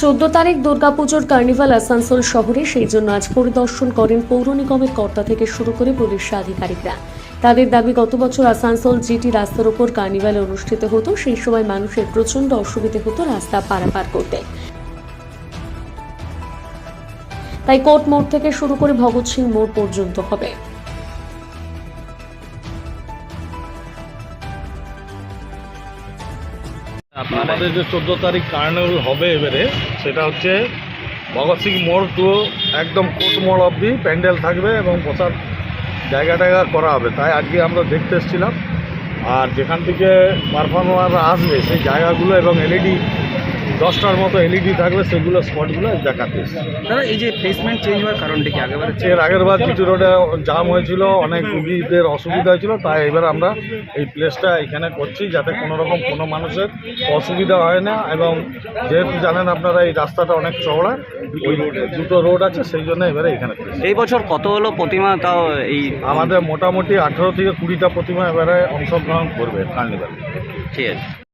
চোদ্দ তারিখ দুর্গাপুজোর কার্নিভাল আসানসোল শহরে সেই জন্য আজ পরিদর্শন করেন পৌর নিগমের কর্তা থেকে শুরু করে পুলিশ আধিকারিকরা। তাদের দাবি, গত বছর আসানসোল জিটি রাস্তার উপর কার্নিভাল অনুষ্ঠিত হতো, সেই সময় মানুষের প্রচণ্ড অসুবিধে হতো রাস্তা পারাপার করতে। তাই কোর্ট মোড় থেকে শুরু করে ভগৎ সিং মোড় পর্যন্ত হবে। আমাদের যে চোদ্দ তারিখ কার্নিভাল হবে এবারে সেটা হচ্ছে ভগৎ সিং মোড় টু একদম কোর্ট মোড় অবধি প্যান্ডেল থাকবে এবং বসার জায়গা টায়গা করা হবে। তাই আজকে আমরা দেখতে এসেছিলাম। আর যেখান থেকে পারফর্মাররা আসবে সেই জায়গাগুলো এবং এলইডি দশটার মতো এলইডি থাকবে সেগুলো স্পটগুলো দেখাতে দাদা এই যে প্লেসমেন্ট চেঞ্জ হওয়ার কারণটা কি? আগেবারে এর আগের বার জিটি রোডে জাম হয়েছিল অনেক রুগীদের অসুবিধা হয়েছিল তাই এবার আমরা এই প্লেসটা এখানে করছি যাতে কোনো রকম কোনো মানুষের অসুবিধা হয় না এবং যেহেতু জানেন আপনারা এই রাস্তাটা অনেক চওড়া ওই দুটো রোড আছে সেই জন্য এবারে এখানে এই বছর কত হলো প্রতিমা? তাও এই আমাদের মোটামুটি আঠেরো থেকে কুড়িটা প্রতিমা এবারে অংশগ্রহণ করবে কার্নিভাল ঠিক আছে।